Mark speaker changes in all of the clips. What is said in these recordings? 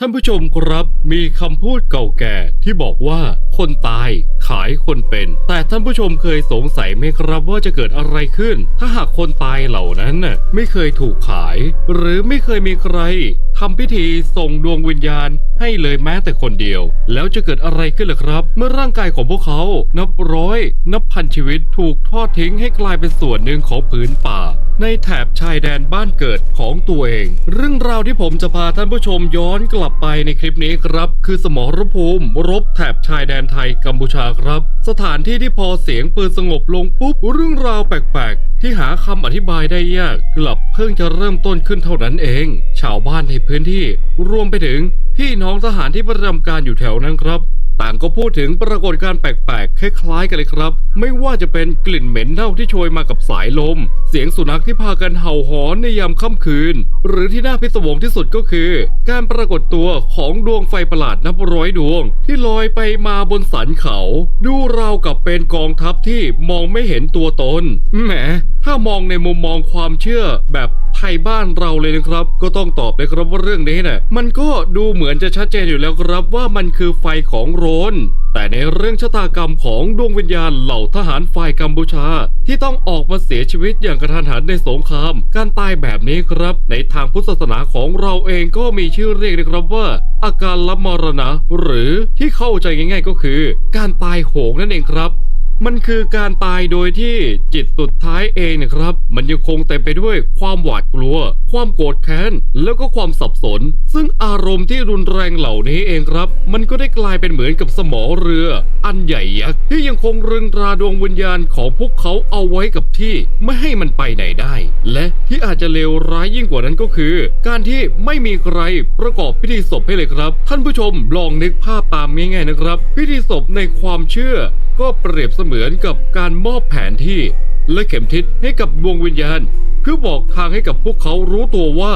Speaker 1: ท่านผู้ชมครับมีคำพูดเก่าแก่ที่บอกว่าคนตายขายคนเป็น แต่ท่านผู้ชมเคยสงสัยไหมครับว่าจะเกิดอะไรขึ้น ถ้าหากคนตายเหล่านั้นน่ะไม่เคยถูกขาย หรือไม่เคยมีใครทำพิธีส่งดวงวิญญาณให้เลยแม้แต่คนเดียว แล้วจะเกิดอะไรขึ้นล่ะครับ เมื่อร่างกายของพวกเขา นับร้อย นับพันชีวิตถูกทอดทิ้งให้กลายเป็นส่วนหนึ่งของผืนป่า ในแถบชายแดนบ้านเกิดของตัวเอง เรื่องราวที่ผมจะพาท่านผู้ชมย้อนกลับไปในคลิปนี้ครับ คือสมรภูมิ รบแถบชายแดนไทยกัมพูชาครับ สถานที่ที่พอเสียงปืนสงบลงปุ๊บ เรื่องราวแปลกๆ ที่หาคำอธิบายได้ยาก กลับเพิ่งจะเริ่มต้นขึ้นเท่านั้นเอง ชาวบ้านในพื้นที่ รวมไปถึงพี่น้องทหารที่ประจำการอยู่แถวนั้นครับ ต่างก็พูดถึงปรากฏการณ์แปลกๆ คล้ายๆ กันเลยครับ ไม่ว่าจะเป็นกลิ่นเหม็นเน่าที่โชยมากับสายลม เสียงสุนัขที่พากันเห่าหอนในยามค่ำคืน หรือที่น่าพิศวงที่สุดก็คือ การปรากฏตัวของดวงไฟประหลาดนับร้อยดวง ที่ลอยไปมาบนสันเขา ดูราวกับเป็นกองทัพที่มองไม่เห็นตัวตนแหมถ้ามองในมุมมองความเชื่อแบบไทยบ้านเราเลยนะครับ ก็ต้องตอบเลยครับว่าเรื่องนี้นี่ยมันก็ดูเหมือนจะชัดเจนอยู่แล้วครับว่ามันคือไฟของโรน แต่ในเรื่องชะตากรรมของดวงวิญญาณเหล่าทหารฝ่ายกัมพูชา ที่ต้องออกมาเสียชีวิตอย่างกระทันหันในสงคราม การตายแบบนี้ครับ ในทางพุทธศาสนาของเราเองก็มีชื่อเรียกนะครับว่า อาการละมรณะ หรือที่เข้าใจง่าย ๆก็คือ การตายโหงนั่นเองครับ มันคือการตายโดยที่จิตสุดท้ายเองนะครับ มันยังคงเต็มไปด้วยความหวาดกลัว ความโกรธแค้น แล้วก็ความสับสน ซึ่งอารมณ์ที่รุนแรงเหล่านี้เองครับ มันก็ได้กลายเป็นเหมือนกับสมอเรือ อันใหญ่ยักษ์ที่ยังคงรึงตราดวงวิญญาณของพวกเขาเอาไว้กับที่ ไม่ให้มันไปไหนได้ และที่อาจจะเลวร้ายยิ่งกว่านั้นก็คือ การที่ไม่มีใครประกอบพิธีศพให้เลยครับ ท่านผู้ชมลองนึกภาพตามง่ายๆนะครับ พิธีศพในความเชื่อ ก็เปรียบเสมือนกับการมอบแผนที่และเข็มทิศให้กับดวงวิญญาณ เพื่อบอกทางให้กับพวกเขารู้ตัวว่า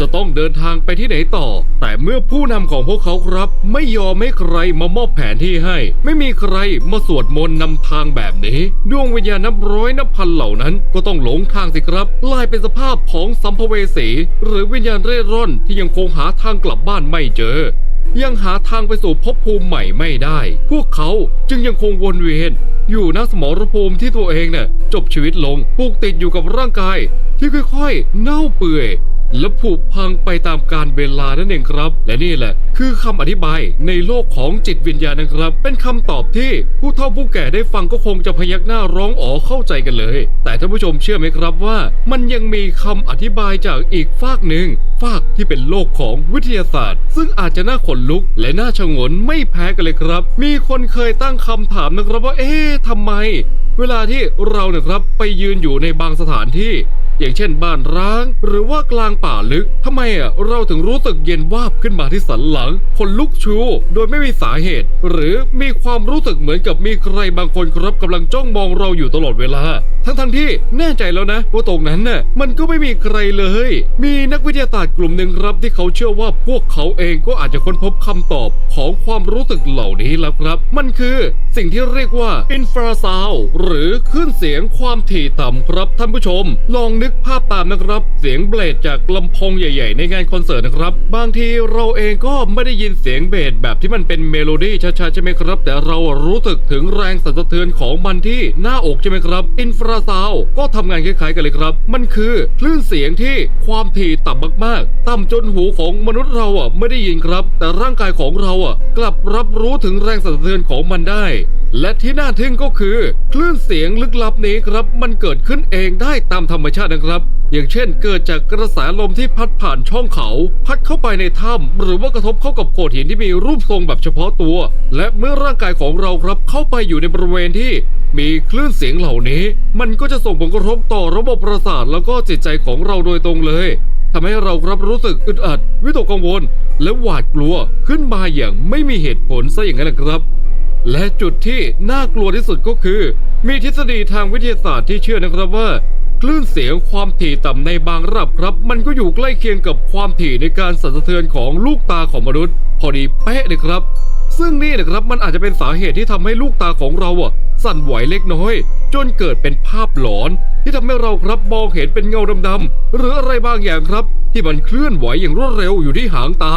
Speaker 1: จะต้องเดินทางไปที่ไหนต่อ แต่เมื่อผู้นำของพวกเขาครับ ไม่ยอมให้ใครมามอบแผนที่ให้ ไม่มีใครมาสวดมนต์นำทางแบบนี้ ดวงวิญญาณนับร้อยนับพันเหล่านั้น ก็ต้องหลงทางสิครับกลายเป็นสภาพของสัมภเวสี หรือวิญญาณเร่ร่อนที่ยังคงหาทางกลับบ้านไม่เจอ ยังหาทางไปสู่ภพภูมิใหม่ไม่ได้ พวกเขาจึงยังคงวนเวียนอยู่ณสมรภูมิที่ตัวเองเนี่ยจบชีวิตลงผูกติดอยู่กับร่างกาย ที่ค่อยๆ เน่าเปื่อย และผุพังไปตามการเวลานั่นเองครับ และนี่แหละ คือคำอธิบายในโลกของจิตวิญญาณนะครับ เป็นคำตอบที่ผู้เฒ่าผู้แก่ได้ฟังก็คงจะพยักหน้าร้องอ๋อเข้าใจกันเลย แต่ท่านผู้ชมเชื่อไหมครับว่า มันยังมีคำอธิบายจากอีกฝากหนึ่งฝากที่เป็นโลกของวิทยาศาสตร์ ซึ่งอาจจะน่าขนลุก และน่าชงนไม่แพ้กันเลยครับ มีคนเคยตั้งคำถามนะครับว่าเอ๊ะทำไม เวลาที่เราเนี่ยครับไปยืนอยู่ในบางสถานที่ อย่างเช่นบ้านร้าง หรือว่ากลางป่าลึกทำไมอะเราถึงรู้สึกเย็นวาบขึ้นมาที่สันหลังคนลุกชู โดยไม่มีสาเหตุ หรือมีความรู้สึกเหมือนกับมีใครบางคนครับกำลังจ้องมองเราอยู่ตลอดเวลา ทั้งทั้งๆที่แน่ใจแล้วนะ ว่าตรงนั้นน่ะมันก็ไม่มีใครเลย มีนักวิทยาศาสตร์กลุ่มหนึ่งครับที่เขาเชื่อว่าพวกเขาเองก็อาจจะค้นพบคำตอบของความรู้สึกเหล่านี้แล้วครับ มันคือสิ่งที่เรียกว่าอินฟราซาวหรือคลื่นเสียงความถี่ต่ำครับท่านผู้ชม ลองนึกภาพตามนะครับ เสียงเบสจากลำโพงใหญ่ ๆ ในงานคอนเสิร์ตนะครับ บางทีเราเองก็ไม่ได้ยินเสียงเบสแบบที่มันเป็นเมโลดี้ช้าๆใช่ไหมครับ แต่เรารู้สึกถึงแรงสั่นสะเทือนของมันที่หน้าอกใช่ไหมครับ อินฟราซาวก็ทำงานคล้ายๆกันเลยครับ มันคือคลื่นเสียงที่ความถี่ต่ำมากๆ ต่ำจนหูของมนุษย์เราอะไม่ได้ยินครับ แต่ร่างกายของเราอะกลับรับรู้ถึงแรงสั่นสะเทือนของมันได้ และที่น่าทึ่งก็คือ คลื่นเสียงลึกลับนี้ครับ มันเกิดขึ้นเองได้ตามธรรมชาตินะครับ อย่างเช่นเกิดจากกระแสลมที่พัดผ่านช่องเขา พัดเข้าไปในถ้ำหรือว่ากระทบเข้ากับโขดหินที่มีรูปทรงแบบเฉพาะตัว และเมื่อร่างกายของเราครับเข้าไปอยู่ในบริเวณที่มีคลื่นเสียงเหล่านี้ มันก็จะส่งผลกระทบต่อระบบประสาทแล้วก็จิตใจของเราโดยตรงเลยทำให้เราครับรู้สึกอึดอัด วิตกกังวล และหวาดกลัวขึ้นมาอย่างไม่มีเหตุผลซะอย่างนั้นแหละครับ และจุดที่น่ากลัวที่สุดก็คือ มีทฤษฎีทางวิทยาศาสตร์ที่เชื่อนะครับว่า คลื่นเสียงความถี่ต่ำในบางระดับครับ มันก็อยู่ใกล้เคียงกับความถี่ในการสั่นสะเทือนของลูกตาของมนุษย์ พอดีเป๊ะเลยครับ ซึ่งนี่นะครับมันอาจจะเป็นสาเหตุที่ทำให้ลูกตาของเราอะสั่นไหวเล็กน้อย จนเกิดเป็นภาพหลอน ที่ทำให้เราครับมองเห็นเป็นเงาดำๆหรืออะไรบางอย่างครับ ที่มันเคลื่อนไหวอย่างรวดเร็วอยู่ที่หางตา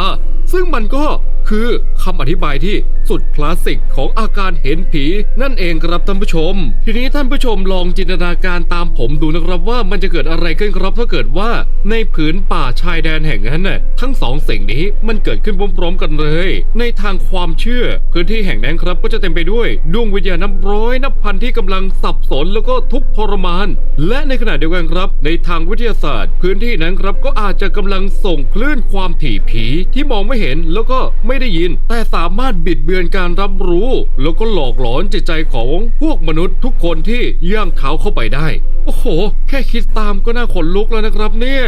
Speaker 1: ซึ่งมันก็คือคำอธิบายที่สุดคลาสสิกของอาการเห็นผี นั่นเองครับท่านผู้ชม ทีนี้ท่านผู้ชมลองจินตนาการตามผมดูนะครับว่ามันจะเกิดอะไรขึ้นครับถ้าเกิดว่าในผืนป่าชายแดนแห่งนั้นน่ะทั้งสองสิ่งนี้มันเกิดขึ้นพร้อมๆกันเลย ในทางความเชื่อพื้นที่แห่งนั้นครับก็จะเต็มไปด้วยดวงวิญญาณนับร้อยนับพันที่กำลังสับสนแล้วก็ทุกข์ทรมาน และในขณะเดียวกันครับ ในทางวิทยาศาสตร์ พื้นที่นั้นครับก็อาจจะกำลังส่งคลื่นความถี่ผีที่มองไม่เห็นแล้วก็ไม่ได้ยิน แต่สามารถบิดเบือนการรับรู้ แล้วก็หลอกหลอนจิตใจของพวกมนุษย์ทุกคนที่ย่างเท้าเข้าไปได้ โอ้โหแค่คิดตามก็น่าขนลุกแล้วนะครับเนี่ย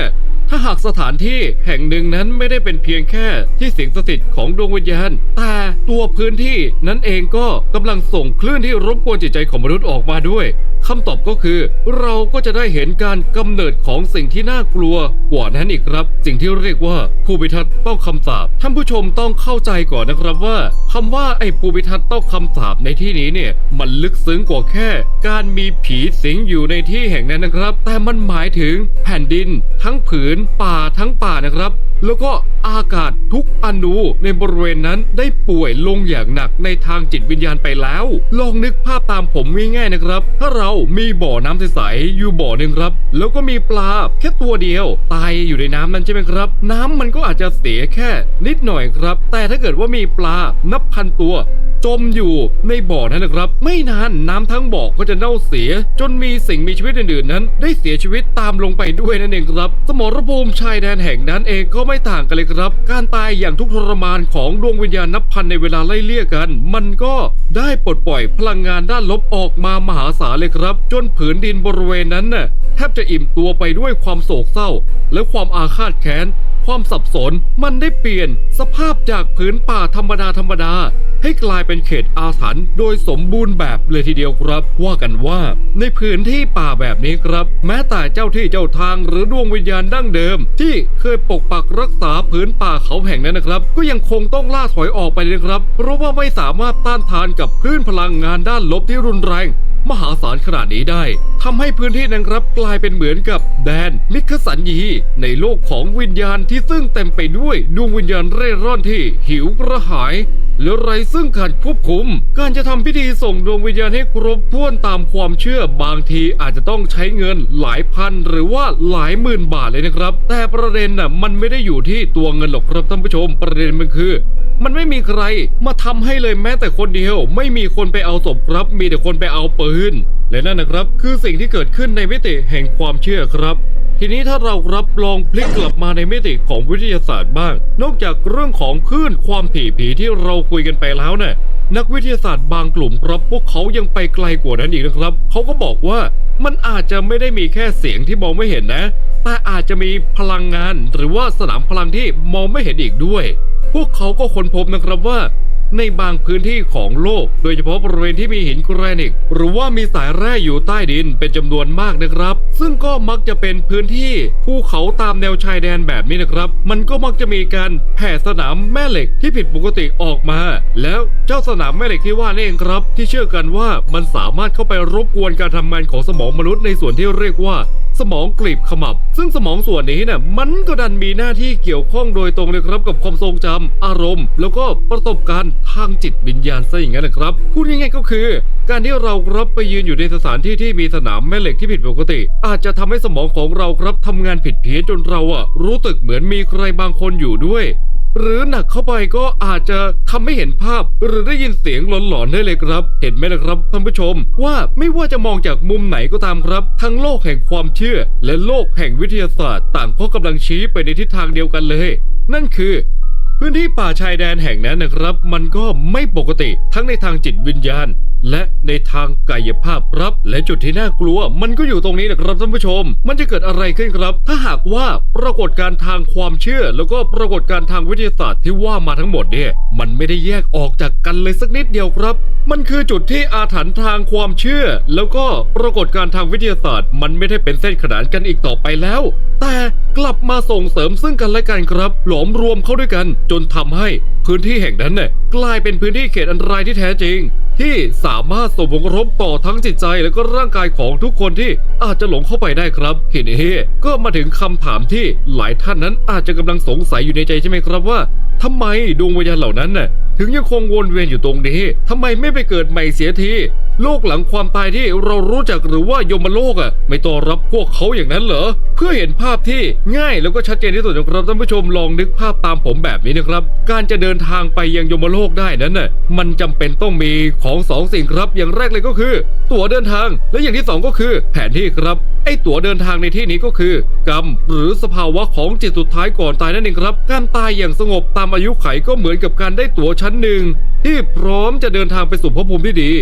Speaker 1: ถ้าหากสถานที่แห่งหนึ่งนั้นไม่ได้เป็นเพียงแค่ที่สิงสถิตของดวงวิญญาณ แต่ตัวพื้นที่นั้นเองก็กำลังส่งคลื่นที่รบกวนจิตใจของมนุษย์ออกมาด้วยคำตอบก็คือ เราก็จะได้เห็นการกำเนิดของสิ่งที่น่ากลัวกว่านั้นอีกครับ สิ่งที่เรียกว่าผู้พิทักษ์ต้องคำสาปท่านผู้ชมต้องเข้าใจก่อนนะครับว่าคำว่าไอ้ผู้พิทักษ์ต้องคำสาปในที่นี้เนี่ย มันลึกซึ้งกว่าแค่ การมีผีสิงอยู่ในที่แห่งนั้นนะครับแต่มันหมายถึงแผ่นดิน ทั้งผืนป่าทั้งป่านะครับ แล้วก็อากาศทุกอนูในบริเวณนั้นได้ป่วยลงอย่างหนักในทางจิตวิญญาณไปแล้ว ลองนึกภาพตามผมง่ายๆนะครับ ถ้าเรามีบ่อน้ำใสๆอยู่บ่อหนึ่งครับ แล้วก็มีปลาแค่ตัวเดียว ตายอยู่ในน้ำนั้นใช่ไหมครับ น้ำมันก็อาจจะเสียแค่ นิดหน่อยครับ แต่ถ้าเกิดว่ามีปลานับพันตัวจมอยู่ในบ่อนั้นนะครับ ไม่นานน้ำทั้งบ่อก็จะเน่าเสีย จนมีสิ่งมีชีวิตอื่นๆนั้นได้เสียชีวิตตามลงไปด้วยนั่นเองครับ สมรภูมิชายแดนแห่งนั้นเองก็ไม่ต่างกันเลยครับ การตายอย่างทุกข์ทรมานของดวงวิญญาณนับพันในเวลาไล่เลี่ยกัน มันก็ได้ปลดปล่อยพลังงานด้านลบออกมามหาศาลเลยครับ จนผืนดินบริเวณนั้นน่ะแทบจะอิ่มตัวไปด้วยความโศกเศร้า และความอาฆาตแค้น ความสับสนมันได้เปลี่ยนสภาพจากผืนป่าธรรมดาธรรมดา ให้กลายเป็นเขตอาถรรพ์โดยสมบูรณ์แบบเลยทีเดียวครับ ว่ากันว่า ในพื้นที่ป่าแบบนี้ครับ แม้แต่เจ้าที่เจ้าทางหรือดวงวิญญาณดั้งเดิม ที่เคยปกปักรักษาผืนป่าเขาแห่งนั้นนะครับ ก็ยังคงต้องล่าถอยออกไปเลยครับ เพราะว่าไม่สามารถต้านทานกับคลื่นพลังงานด้านลบที่รุนแรง มหาศาลขนาดนี้ได้ทำให้พื้นที่นั้นครับกลายเป็นเหมือนกับแดนมิคสัญญีในโลกของวิญญาณที่ซึ่งเต็มไปด้วยดวงวิญญาณเร่ร่อนที่หิวกระหายและไรซึ่งการควบคุม การจะทำพิธีส่งดวงวิญญาณให้ครบถ้วนตามความเชื่อบางทีอาจจะต้องใช้เงินหลายพันหรือว่าหลายหมื่นบาทเลยนะครับ แต่ประเด็นน่ะมันไม่ได้อยู่ที่ตัวเงินหรอกครับท่านผู้ชม ประเด็นมันคือ มันไม่มีใครมาทำให้เลยแม้แต่คนเดียว ไม่มีคนไปเอาศพครับ มีแต่คนไปเอาปืนและนั่นนะครับ คือสิ่งที่เกิดขึ้นในมิติแห่งความเชื่อครับ ทีนี้ถ้าเรารับลองพลิกกลับมาในมิติของวิทยาศาสตร์บ้าง นอกจากเรื่องของคลื่นความถี่ผีที่เราคุยกันไปแล้วเนี่ยนักวิทยาศาสตร์บางกลุ่มครับพวกเขายังไปไกลกว่านั้นอีกนะครับ เขาก็บอกว่ามันอาจจะไม่ได้มีแค่เสียงที่มองไม่เห็นนะ แต่อาจจะมีพลังงานหรือว่าสนามพลังที่มองไม่เห็นอีกด้วย พวกเขาก็ค้นพบนะครับว่า ในบางพื้นที่ของโลก โดยเฉพาะบริเวณที่มีหินแกรนิตหรือว่ามีสายแร่อยู่ใต้ดินเป็นจำนวนมากนะครับ ซึ่งก็มักจะเป็นพื้นที่ภูเขาตามแนวชายแดนแบบนี้นะครับ มันก็มักจะมีการแผ่สนามแม่เหล็กที่ผิดปกติออกมา แล้วเจ้าสนามแม่เหล็กที่ว่านี่เองครับ ที่เชื่อกันว่ามันสามารถเข้าไปรบกวนการทำงานของสมองมนุษย์ในส่วนที่เรียกว่าสมองกลีบขมับ ซึ่งสมองส่วนนี้เนี่ยมันก็ดันมีหน้าที่เกี่ยวข้องโดยตรงเลยครับกับความทรงจำอารมณ์ แล้วก็ประสบการณ์ทางจิตวิญญาณซะอย่างนั้นนะครับ พูดง่ายๆก็คือ การที่เรารับไปยืนอยู่ในสถานที่ที่มีสนามแม่เหล็กที่ผิดปกติ อาจจะทำให้สมองของเราครับทำงานผิดเพี้ยนจนเราอะรู้ตึกเหมือนมีใครบางคนอยู่ด้วย หรือหนักเข้าไปก็อาจจะทำให้เห็นภาพ หรือได้ยินเสียงหลอนๆได้เลยครับ เห็นไหมละครับท่านผู้ชม ว่าไม่ว่าจะมองจากมุมไหนก็ตามครับ ทั้งโลกแห่งความเชื่อ และโลกแห่งวิทยาศาสตร์ ต่างก็กำลังชี้ไปในทิศทางเดียวกันเลย นั่นคือ พื้นที่ป่าชายแดนแห่งนั้นนะครับ มันก็ไม่ปกติทั้งในทางจิตวิญญาณ และในทางกายภาพครับ และจุดที่น่ากลัว มันก็อยู่ตรงนี้นะครับท่านผู้ชม มันจะเกิดอะไรขึ้นครับ ถ้าหากว่าปรากฏการทางความเชื่อ แล้วก็ปรากฏการทางวิทยาศาสตร์ที่ว่ามาทั้งหมดเนี่ยมันไม่ได้แยกออกจากกันเลยสักนิดเดียวครับ มันคือจุดที่อาถรรพ์ทางความเชื่อ แล้วก็ปรากฏการทางวิทยาศาสตร์ มันไม่ได้เป็นเส้นขนานกันอีกต่อไปแล้ว แต่กลับมาส่งเสริมซึ่งกันและกันครับ หลอมรวมเข้าด้วยกันจนทำให้ พื้นที่แห่งนั้นเนี่ยกลายเป็นพื้นที่เขตอันตรายที่แท้จริง ที่สามารถส่งผลกระทบต่อทั้งจิตใจและก็ร่างกายของทุกคนที่อาจจะหลงเข้าไปได้ครับทีนี้ก็มาถึงคำถามที่หลายท่านนั้นอาจจะกำลังสงสัยอยู่ในใจใช่ไหมครับว่าทำไมดวงวิญญาณเหล่านั้นน่ะถึงยังคงวนเวียนอยู่ตรงนี้ทำไมไม่ไปเกิดใหม่เสียทีโลกหลังความตายที่เรารู้จักหรือว่ายมโลกอะ ไม่ต้อนรับพวกเขาอย่างนั้นเหรอ เพื่อเห็นภาพที่ง่ายแล้วก็ชัดเจนที่สุดนะครับท่านผู้ชมลองนึกภาพตามผมแบบนี้นะครับ การจะเดินทางไปยังยมโลกได้นั้นน่ะมันจำเป็นต้องมีของสองสิ่งครับอย่างแรกเลยก็คือ ตั๋วเดินทางและอย่างที่สองก็คือ แผนที่ครับไอ้ตั๋วเดินทางในที่นี้ก็คือกรรมหรือสภาวะของจิตสุดท้ายก่อนตายนั่นเองครับ การตายอย่างสงบตามอายุไขก็เหมือนกับการได้ตั๋วชั้นหนึ่ง ที่พร้อมจะเดินทางไปสู่ภพภูมิที่ดี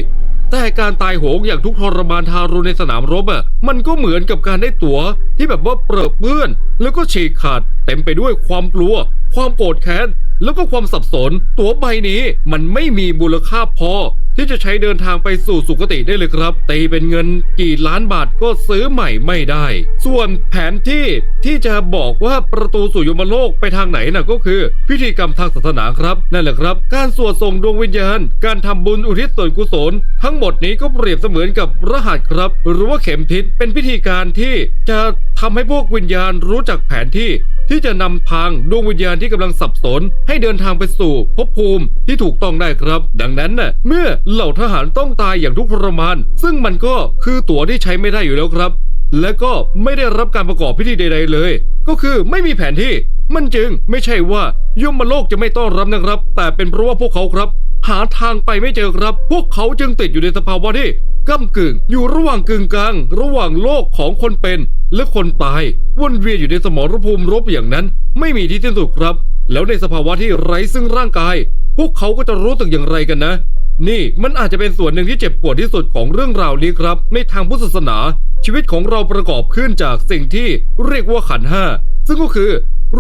Speaker 1: แต่การตายโหงอย่างทุกข์ทรมานทารุณในสนามรบอะมันก็เหมือนกับการได้ตั๋วที่แบบว่าเปรอะเปื้อน แล้วก็ฉีกขาด เต็มไปด้วยความกลัว ความโกรธแค้น แล้วก็ความสับสน ตั๋วใบนี้มันไม่มีมูลค่าพอ ที่จะใช้เดินทางไปสู่สุคติได้เลยครับ ตีเป็นเงินกี่ล้านบาทก็ซื้อใหม่ไม่ได้ ส่วนแผนที่ที่จะบอกว่าประตูสู่ยมโลกไปทางไหนน่ะก็คือ พิธีกรรมทางศาสนาครับ นั่นแหละครับ การสวดส่งดวงวิญญาณ การทำบุญอุทิศส่วนกุศล ทั้งหมดนี้ก็เปรียบเสมือนกับรหัสครับ หรือว่าเข็มทิศเป็นพิธีการที่จะทำให้พวกวิญญาณรู้จักแผนที่ที่จะนำทางดวงวิญญาณที่กำลังสับสน ให้เดินทางไปสู่ภพภูมิที่ถูกต้องได้ครับ ดังนั้นน่ะเมื่อเหล่าทหารต้องตายอย่างทุกข์ทรมาน ซึ่งมันก็คือตั๋วที่ใช้ไม่ได้อยู่แล้วครับ และก็ไม่ได้รับการประกอบพิธีใด ๆ เลย ก็คือไม่มีแผนที่ มันจึงไม่ใช่ว่ายมโลกจะไม่ต้อนรับนะครับ แต่เป็นเพราะว่าพวกเขาครับ หาทางไปไม่เจอครับ พวกเขาจึงติดอยู่ในสภาวะที่ก้ากึ่งอยู่ระหว่างกึ่งกลาง ระหว่างโลกของคนเป็นและคนตาย วนเวียนอยู่ในสมรภูมิรบอย่างนั้น ไม่มีที่สิ้นสุดครับ แล้วในสภาวะที่ไร้ซึ่งร่างกาย พวกเขาก็จะรู้สึกอย่างไรกันนะ นี่มันอาจจะเป็นส่วนหนึ่งที่เจ็บปวดที่สุดของเรื่องราวนี้ครับ ในทางพุทธศาสนา ชีวิตของเราประกอบขึ้นจากสิ่งที่เรียกว่าขันห้าซึ่งก็คือ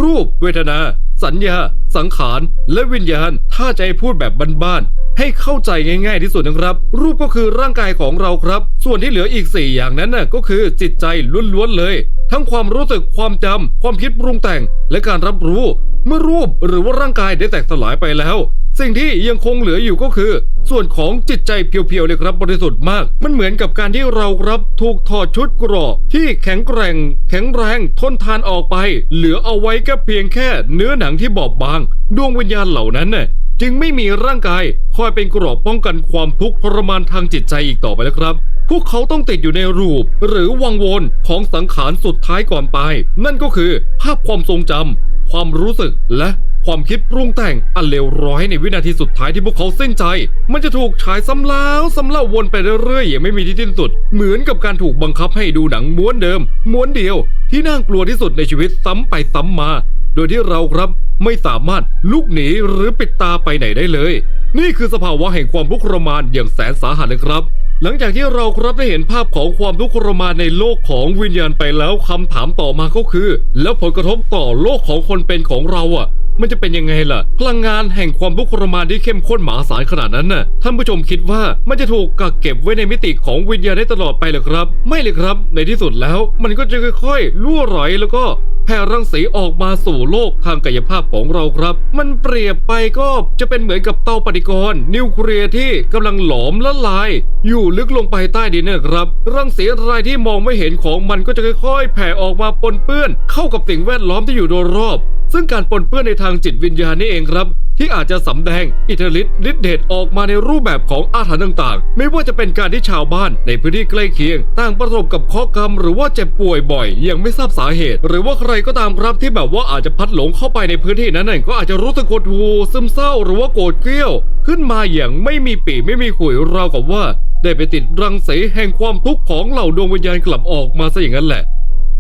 Speaker 1: รูปเวทนา สัญญา สังขาร และวิญญาณ ถ้าจะให้พูดแบบบ้านๆ ให้เข้าใจง่าย ๆ ที่สุดนะครับ รูปก็คือร่างกายของเราครับ ส่วนที่เหลืออีก 4 อย่างนั้นน่ะก็คือจิตใจล้วนๆเลย ทั้งความรู้สึก ความจำความคิดปรุงแต่ง และการรับรู้ เมื่อรูปหรือว่าร่างกายได้แตกสลายไปแล้ว สิ่งที่ยังคงเหลืออยู่ก็คือ ส่วนของจิตใจเพียวๆเลยครับบริสุทธิ์มาก มันเหมือนกับการที่เราครับถูกถอดชุดเกรอบที่แข็งแกร่ง แข็งแรงทนทานออกไป เหลือเอาไว้แค่เพียงแค่เนื้อหนังที่บอบบาง ดวงวิญญาณเหล่านั้นน่ะจึงไม่มีร่างกายคอยเป็นกรอบป้องกันความทุกข์ทรมานทางจิตใจอีกต่อไปแล้วครับพวกเขาต้องติดอยู่ในรูป หรือวังวนของสังขารสุดท้ายก่อนตาย นั่นก็คือภาพความทรงจำ ความรู้สึกและความคิดปรุงแต่งอันเลวร้ายในวินาทีสุดท้ายที่พวกเขาสิ้นใจ มันจะถูกฉายซ้ำแล้วซ้ำเล่าวนไปเรื่อยๆอย่างไม่มีที่สิ้นสุด เหมือนกับการถูกบังคับให้ดูหนังม้วนเดิม ม้วนเดียวที่น่ากลัวที่สุดในชีวิตซ้ำไปซ้ำมา โดยที่เราครับไม่สามารถลุกหนีหรือปิดตาไปไหนได้เลย นี่คือสภาวะแห่งความทุกข์ทรมานอย่างแสนสาหัสเลยครับ หลังจากที่เราครับได้เห็นภาพของความทุกข์ทรมานในโลกของวิญญาณไปแล้วคำถามต่อมาก็คือ แล้วผลกระทบต่อโลกของคนเป็นของเราอะ มันจะเป็นยังไงล่ะ พลังงานแห่งความทุกข์ทรมานที่เข้มข้นมหาศาลขนาดนั้นน่ะท่านผู้ชมคิดว่ามันจะถูกกักเก็บไว้ในมิติของวิญญาณได้ตลอดไปหรือครับ ไม่เลยครับ ในที่สุดแล้ว มันก็จะค่อยๆล่วไหลแล้วก็แผ่รังสีออกมาสู่โลกทางกายภาพของเราครับ มันเปรียบไปก็จะเป็นเหมือนกับเตาปฏิกรณ์นิวเคลียร์ที่กำลังหลอมละลาย อยู่ลึกลงไปใต้ดินนะครับ รังสีอะไรที่มองไม่เห็นของมันก็จะค่อยๆ แผ่ออกมาปนเปื้อน เข้ากับสิ่งแวดล้อมที่อยู่โดยรอบ ซึ่งการปนเปื้อนในทางจิตวิญญาณนี่เองครับ ที่อาจจะสำแดงอิทธิฤทธิ์ฤทธิเดชออกมาในรูปแบบของอาถรรพ์ต่างๆ ไม่ว่าจะเป็นการที่ชาวบ้านในพื้นที่ใกล้เคียง ต่างประสบกับเคราะห์กรรมหรือว่าเจ็บป่วยบ่อย ยังไม่ทราบสาเหตุ หรือว่าใครก็ตามครับที่แบบว่าอาจจะพัดหลงเข้าไปในพื้นที่นั้นน่ะก็อาจจะรู้สึกหดหูซึมเศร้าหรือว่าโกรธเกรี้ยว ขึ้นมาอย่างไม่มีปีไม่มีขุยราวกับว่า ได้ไปติดรังสีแห่งความทุกข์ของเหล่าดวงวิญญาณกลับออกมาซะอย่างนั้นแหละ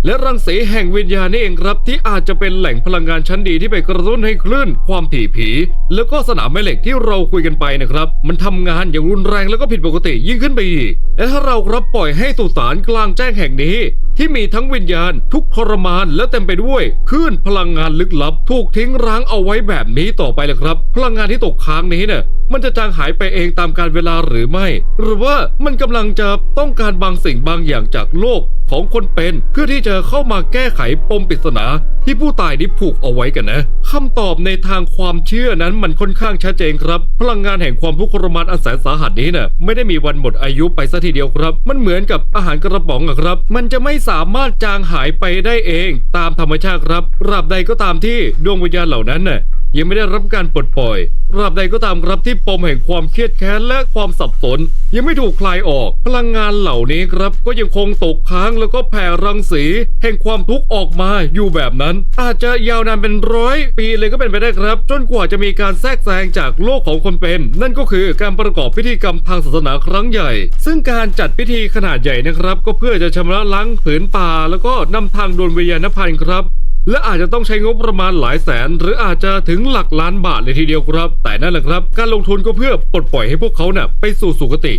Speaker 1: และรังสีแห่งวิญญาณนี่เองครับที่อาจจะเป็นแหล่งพลังงานชั้นดีที่ไปกระตุ้นให้คลื่น ความผีผี แล้วก็สนามแม่เหล็กที่เราคุยกันไปนะครับ มันทำงานอย่างรุนแรงแล้วก็ผิดปกติยิ่งขึ้นไปอีกและถ้าเราครับปล่อยให้สุสานกลางแจ้งแห่งนี้ ที่มีทั้งวิญญาณ ทุกทรมานและเต็มไปด้วยคลื่นพลังงานลึกลับ ถูกทิ้งร้างเอาไว้แบบนี้ต่อไปเลยครับ พลังงานที่ตกค้างนี้เนี่ยมันจะจางหายไปเองตามการเวลาหรือไม่ หรือว่ามันกำลังจะต้องการบางสิ่งบางอย่างจากโลกของคนเป็นเพื่อที่จะเข้ามาแก้ไขปมปริศนาที่ผู้ตายนี้ผูกเอาไว้กันนะคำตอบในทางความเชื่อนั้นมันค่อนข้างชัดเจนครับ พลังงานแห่งความทุกข์ทรมานอันแสนสาหัสนี้น่ะไม่ได้มีวันหมดอายุไปซะทีเดียวครับ มันเหมือนกับอาหารกระป๋องอะครับ มันจะไม่สามารถจางหายไปได้เอง ตามธรรมชาติครับราบใดก็ตามที่ดวงวิญญาณเหล่านั้นน่ะ ยังไม่ได้รับการปลดปล่อยราบใดก็ตามครับที่ปมแห่งความเครียดแค้นและความสับสน ยังไม่ถูกคลายออก พลังงานเหล่านี้ครับก็ยังคงตกค้างแล้วก็แผ่รังสี แห่งความทุกข์ออกมาอยู่แบบนั้น อาจจะยาวนานเป็นร้อยปีเลยก็เป็นไปได้ครับ จนกว่าจะมีการแทรกแซงจากโลกของคนเป็น นั่นก็คือการประกอบพิธีกรรมทางศาสนาครั้งใหญ่ ซึ่งการจัดพิธีขนาดใหญ่นะครับ ก็เพื่อจะชำระล้างผืนป่า แล้วก็นำทางดวงวิญญาณพันธ์ครับ และอาจจะต้องใช้งบประมาณหลายแสน หรืออาจจะถึงหลักล้านบาทเลยทีเดียวครับ แต่นั่นแหละครับ การลงทุนก็เพื่อปลดปล่อยให้พวกเขาเนี่ยไปสู่สุคติ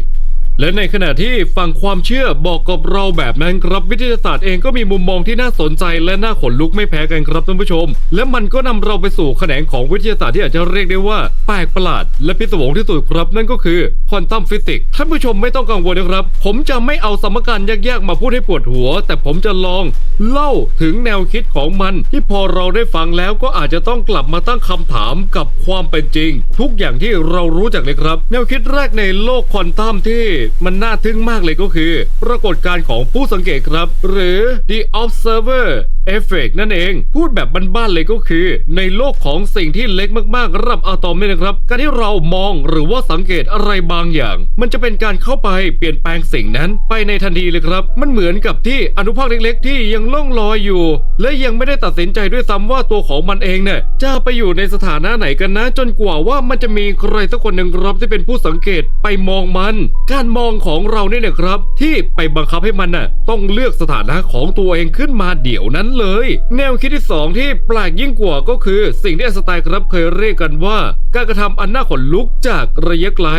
Speaker 1: และในขณะที่ฝั่งความเชื่อบอกกับเราแบบนั้นครับวิทยาศาสตร์เองก็มีมุมมองที่น่าสนใจและน่าขนลุกไม่แพ้กันครับท่านผู้ชม และมันก็นำเราไปสู่แขนงของวิทยาศาสตร์ที่อาจจะเรียกได้ว่าแปลกประหลาด และพิศวงที่สุดครับนั่นก็คือควอนตัมฟิสิกส์ท่านผู้ชมไม่ต้องกังวลนะครับ ผมจะไม่เอาสมการยากๆมาพูดให้ปวดหัว แต่ผมจะลอง เล่าถึงแนวคิดของมัน ที่พอเราได้ฟังแล้วก็อาจจะต้องกลับมาตั้งคำถามกับความเป็นจริง ทุกอย่างที่เรารู้จักเลยครับ แนวคิดแรกในโลกควอนตัมที่มันน่าทึ่งมากเลยก็คือ ปรากฏการณ์ของผู้สังเกตครับ หรือ the observer effect นั่นเอง พูดแบบบ้านๆเลยก็คือ ในโลกของสิ่งที่เล็กมากๆระดับอะตอมเนี่ยนะครับ การที่เรามองหรือว่าสังเกตอะไรบางอย่าง มันจะเป็นการเข้าไปเปลี่ยนแปลงสิ่งนั้นไปในทันทีเลยครับ มันเหมือนกับที่อนุภาคเล็กๆ ที่ยังล่องลอยอยู่ และยังไม่ได้ตัดสินใจด้วยซ้ำว่าตัวของมันเองเนี่ยจะไปอยู่ในสถานะไหนกันนะ จนกว่าว่ามันจะมีใครสักคนหนึ่งครับที่เป็นผู้สังเกตไปมองมัน การมองของเราเนี่ยนะครับ ที่ไปบังคับให้มันน่ะต้องเลือกสถานะของตัวเองขึ้นมาเดี๋ยวนั้นเลย แนวคิดที่สองที่แปลกยิ่งกว่าก็คือสิ่งที่สไตน์ครับเคยเรียกกันว่า การกระทำอันน่าขนลุกจากระยะไกล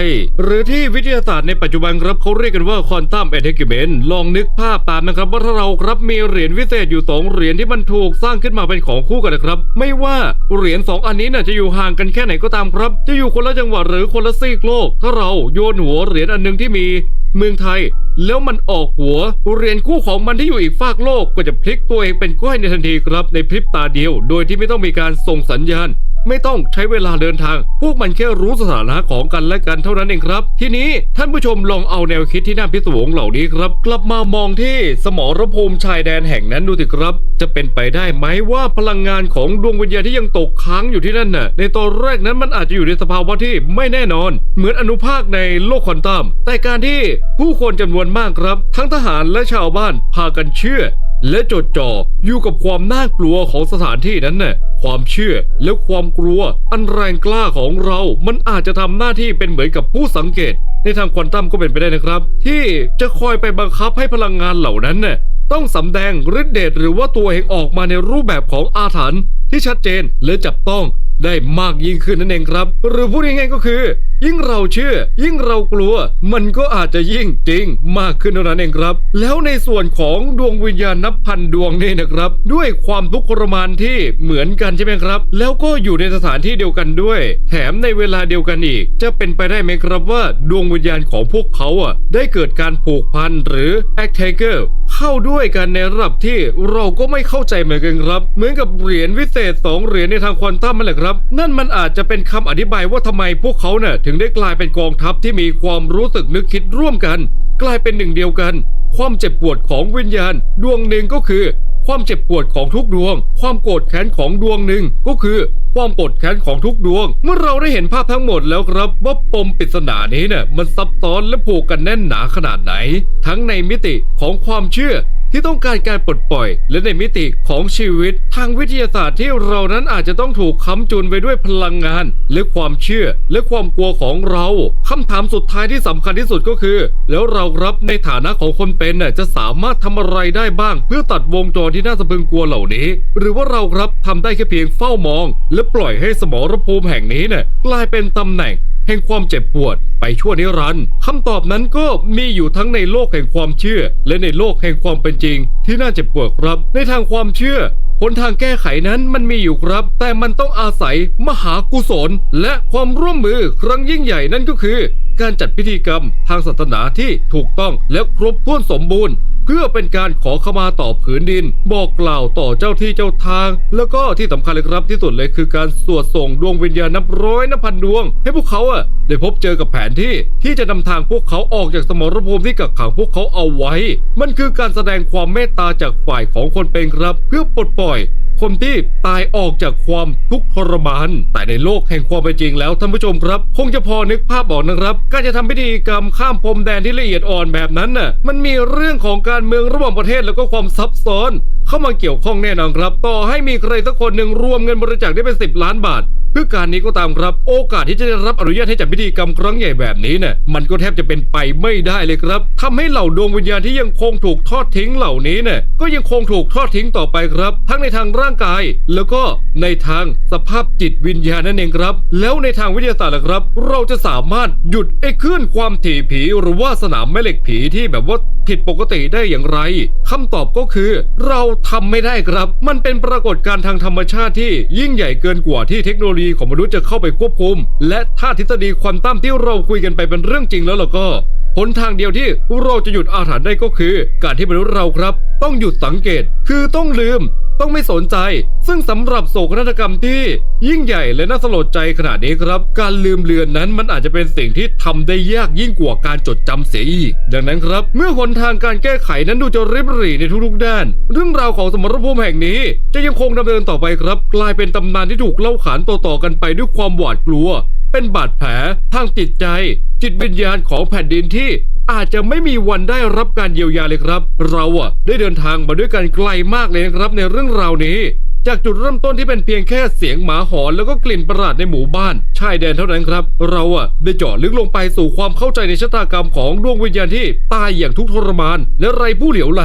Speaker 1: หรือที่วิทยาศาสตร์ในปัจจุบันครับเขาเรียกกันว่าควอนตัมเอเทกิเมนลองนึกภาพตามนะครับว่าถ้าเราครับมีเหรียญวิเศษอยู่สองเหรียญที่มันถูกสร้างขึ้นมาเป็นของคู่กันนะครับ ไม่ว่าเหรียญสองอันนี้น่ะจะอยู่ห่างกันแค่ไหนก็ตามครับ จะอยู่คนละจังหวัดหรือคนละซีกโลก ถ้าเราโยนหัวเหรียญอันหนึงที่มี เมืองไทย แล้วมันออกหัว เรียนคู่ของมันที่อยู่อีกฝากโลกก็จะพลิกตัวเองเป็นก้อยในทันทีครับในพริบตาเดียว โดยที่ไม่ต้องมีการส่งสัญญาณ ไม่ต้องใช้เวลาเดินทาง พวกมันแค่รู้สถานะของกันและกันเท่านั้นเองครับ ทีนี้ท่านผู้ชมลองเอาแนวคิดที่น่าพิศวงเหล่านี้ครับ กลับมามองที่สมรภูมิชายแดนแห่งนั้นดูสิครับ จะเป็นไปได้ไหมว่าพลังงานของดวงวิญญาณที่ยังตกค้างอยู่ที่นั่นน่ะในตอนแรกนั้นมันอาจจะอยู่ในสภาวะที่ไม่แน่นอน เหมือนอนุภาคในโลกควอนตัมแต่การที่ผู้คนจำนวนมากครับ ทั้งทหารและชาวบ้านพากันเชื่อ และจดจ่ออยู่กับความน่ากลัวของสถานที่นั้นน่ะความเชื่อและความกลัวอันแรงกล้าของเรา มันอาจจะทำหน้าที่เป็นเหมือนกับผู้สังเกต ในทางควอนตัมก็เป็นไปได้นะครับ ที่จะคอยไปบังคับให้พลังงานเหล่านั้นน่ะ ต้องสำแดงฤทธิเดชหรือว่าตัวเองออกมาในรูปแบบของอาถรรพ์ที่ชัดเจนและจับต้องได้มากยิ่งขึ้นนั่นเองครับ หรือพูดง่ายๆก็คือ ยิ่งเราเชื่อ ยิ่งเรากลัว มันก็อาจจะยิ่งจริงมากขึ้นเท่านั้นเองครับ แล้วในส่วนของดวงวิญญาณนับพันดวงนี่นะครับ ด้วยความทุกข์ทรมานที่เหมือนกันใช่ไหมครับ แล้วก็อยู่ในสถานที่เดียวกันด้วย แถมในเวลาเดียวกันอีก จะเป็นไปได้ไหมครับว่าดวงวิญญาณของพวกเขาอะได้เกิดการผูกพันหรือ a c t a g e r เข้าด้วยวยกันในระดับที่เราก็ไม่เข้าใจเหมือนกันครับ เหมือนกับเหรียญวิเศษสองเหรียญในทางควอนตัมนั่นแหละครับ นั่นมันอาจจะเป็นคำอธิบายว่าทำไมพวกเขาเน่ะถึงได้กลายเป็นกองทัพที่มีความรู้สึกนึกคิดร่วมกัน กลายเป็นหนึ่งเดียวกัน ความเจ็บปวดของวิญญาณ ดวงหนึ่งก็คือ ความเจ็บปวดของทุกดวง ความโกรธแค้นของดวงหนึ่งก็คือความโกรธแค้นของทุกดวง เมื่อเราได้เห็นภาพทั้งหมดแล้วครับ ว่าปมปริศนานี้เนี่ยมันซับซ้อนและผูกกันแน่นหนาขนาดไหน ทั้งในมิติของความเชื่อ ที่ต้องการการปลดปล่อย และในมิติของชีวิต ทางวิทยาศาสตร์ที่เรานั้นอาจจะต้องถูกค้ำจุนไปด้วยพลังงาน และความเชื่อ และความกลัวของเราคำถามสุดท้ายที่สำคัญที่สุดก็คือ แล้วเรารับในฐานะของคนเป็นน่ะจะสามารถทำอะไรได้บ้าง เพื่อตัดวงจรที่น่าสะพึงกลัวเหล่านี้ หรือว่าเราครับทำได้แค่เพียงเฝ้ามอง และปล่อยให้สมรภูมิแห่งนี้เนี่ยกลายเป็นตำแหน่ง แห่งความเจ็บปวด ไปชั่วนิรันดร์คำตอบนั้นก็มีอยู่ทั้งในโลกแห่งความเชื่อ และในโลกแห่งความเป็นจริง ที่น่าเจ็บปวดครับ ในทางความเชื่อหนทางแก้ไขนั้นมันมีอยู่ครับ แต่มันต้องอาศัยมหากุศล และความร่วมมือครั้งยิ่งใหญ่นั่นก็คือ การจัดพิธีกรรมทางศาสนาที่ถูกต้องและครบถ้วนสมบูรณ์ เพื่อเป็นการขอขมาต่อผืนดิน บอกกล่าวต่อเจ้าที่เจ้าทาง แล้วก็ที่สำคัญเลยครับที่สุดเลยคือการสวดส่งดวงวิญญาณนับร้อยนับพันดวง ให้พวกเขาอะได้พบเจอกับแผนที่ที่จะนำทางพวกเขาออกจากสมรภูมิที่กักขังพวกเขาเอาไว้ มันคือการแสดงความเมตตาจากฝ่ายของคนเป็นครับ เพื่อปลดปล่อย Стой! คนที่ตายออกจากความทุกข์ทรมาน แต่ในโลกแห่งความเป็นจริงแล้วท่านผู้ชมครับ คงจะพอนึกภาพออกนะครับ การจะทำพิธีกรรมข้ามพรมแดนที่ละเอียดอ่อนแบบนั้นน่ะ มันมีเรื่องของการเมืองระหว่างประเทศแล้วก็ความซับซ้อน เข้ามาเกี่ยวข้องแน่นอนครับ ต่อให้มีใครสักคนหนึ่งรวมเงินบริจาคได้เป็น10 ล้านบาทเพื่อการนี้ก็ตามครับ โอกาสที่จะได้รับอนุญาตให้จัดพิธีกรรมครั้งใหญ่แบบนี้เนี่ยมันก็แทบจะเป็นไปไม่ได้เลยครับทำให้เหล่าดวงวิญญาณที่ยังคงถูกทอดทิ้งเหล่านี้เนี่ยก็ยังคงถูกทอดทิ้งต่อไปครับ ทั้งในทางร่างกาย แล้วก็ในทางสภาพจิตวิญญาณนั่นเองครับ แล้วในทางวิทยาศาสตร์ล่ะครับ เราจะสามารถหยุดไอ้คลื่นความถี่ผี หรือว่าสนามแม่เหล็กผีที่แบบว่าผิดปกติได้อย่างไรคำตอบก็คือ เราทำไม่ได้ครับ มันเป็นปรากฏการณ์ทางธรรมชาติที่ยิ่งใหญ่เกินกว่าที่เทคโนโลยีของมนุษย์จะเข้าไปควบคุม และถ้าทฤษฎีควอนตัมที่เราคุยกันไปเป็นเรื่องจริงแล้วล่ะก็ หนทางเดียวที่เราจะหยุดอาถรรพ์ได้ก็คือ การที่มนุษย์เราครับ ต้องหยุดสังเกต คือต้องลืม ต้องไม่สนใจ ซึ่งสำหรับโศกนาฏกรรมที่ ยิ่งใหญ่และน่าสลดใจขนาดนี้ครับ การลืมเลือนนั้นมันอาจจะเป็นสิ่งที่ทำได้ยากยิ่งกว่าการจดจำเสียอีก ดังนั้นครับ เมื่อหนทางการแก้ไขนั้นดูจะริบหรี่ในทุกๆด้าน เรื่องราวของสมรภูมิแห่งนี้ จะยังคงดำเนินต่อไปครับ กลายเป็นตำนานที่ถูกเล่าขานต่อๆกันไปด้วยความหวาดกลัวเป็นบาดแผลทางจิตใจ จิตวิญญาณของแผ่นดินที่อาจจะไม่มีวันได้รับการเยียวยาเลยครับ เราอะได้เดินทางมาด้วยกันไกลมากเลยนะครับในเรื่องราวนี้ จากจุดเริ่มต้นที่เป็นเพียงแค่เสียงหมาหอนแล้วก็กลิ่นประหลาดในหมู่บ้านชายแดนเท่านั้นครับ เราอะได้เจาะลึกลงไปสู่ความเข้าใจในชะตากรรมของดวงวิญญาณที่ตายอย่างทุกข์ทรมาน และไรผู้เหลียวแล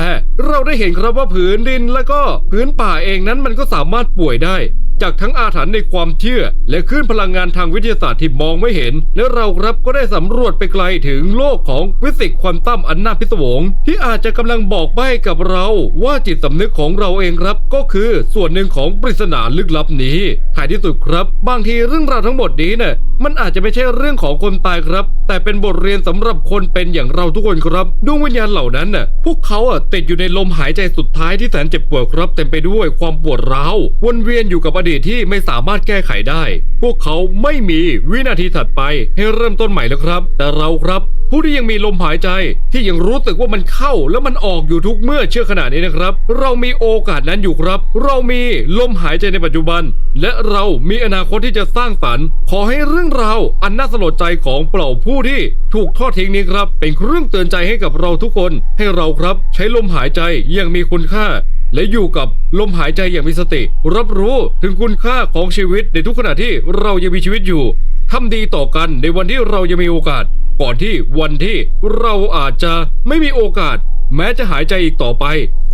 Speaker 1: เราได้เห็นครับว่าผืนดินและก็ พื้นป่าเองนั้นมันก็สามารถป่วยได้ จากทั้งอาถรรพ์ในความเชื่อ และคลื่นพลังงานทางวิทยาศาสตร์ที่มองไม่เห็น และเราครับก็ได้สำรวจไปไกลถึงโลกของฟิสิกส์ควอนตัมอันน่าพิศวง ที่อาจจะกำลังบอกใบ้กับเราว่าจิตสำนึกของเราเองครับก็คือส่วนหนึ่งของปริศนาลึกลับนี้ท้ายที่สุดครับ บางทีเรื่องราวทั้งหมดนี้เนี่ยมันอาจจะไม่ใช่เรื่องของคนตายครับ แต่เป็นบทเรียนสำหรับคนเป็นอย่างเราทุกคนครับดวงวิญญาณเหล่านั้นน่ะพวกเขาอะติดอยู่ในลมหายใจสุดท้ายที่แสนเจ็บปวดครับ เต็มไปด้วยความปวดร้าววนเวียนอยู่กับอดีตที่ไม่สามารถแก้ไขได้ พวกเขาไม่มีวินาทีถัดไปให้เริ่มต้นใหม่แล้วครับ แต่เราครับผู้ที่ยังมีลมหายใจที่ยังรู้สึกว่ามันเข้าแล้วมันออกอยู่ทุกเมื่อเชื่อขนาดนี้นะครับ เรามีโอกาสนั้นอยู่ครับ เรามีลมหายใจในปัจจุบัน และเรามีอนาคตที่จะสร้างสรรค์ ขอให้เรื่องราวอันน่าสลดใจของเปล่าผู้ที่ถูกทอดทิ้งนี้ครับ เป็นเครื่องเตือนใจให้กับเราทุกคน ให้เราครับใช้ลมหายใจอย่างมีคุณค่า และอยู่กับลมหายใจอย่างมีสติ รับรู้ถึงคุณค่าของชีวิตในทุกขณะที่เรายังมีชีวิตอยู่ทำดีต่อกันในวันที่เรายังมีโอกาส ก่อนที่วันที่เราอาจจะไม่มีโอกาส แม้จะหายใจอีกต่อไป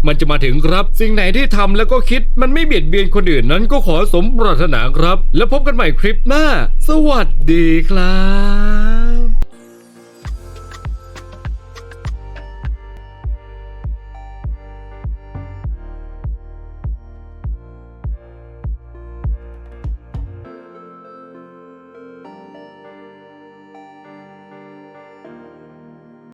Speaker 1: มันจะมาถึงครับ สิ่งไหนที่ทำแล้วก็คิดมันไม่เบียดเบียนคนอื่นนั้นก็ขอสมปรารถนาครับ แล้วพบกันใหม่คลิปหน้า สวัสดีครับ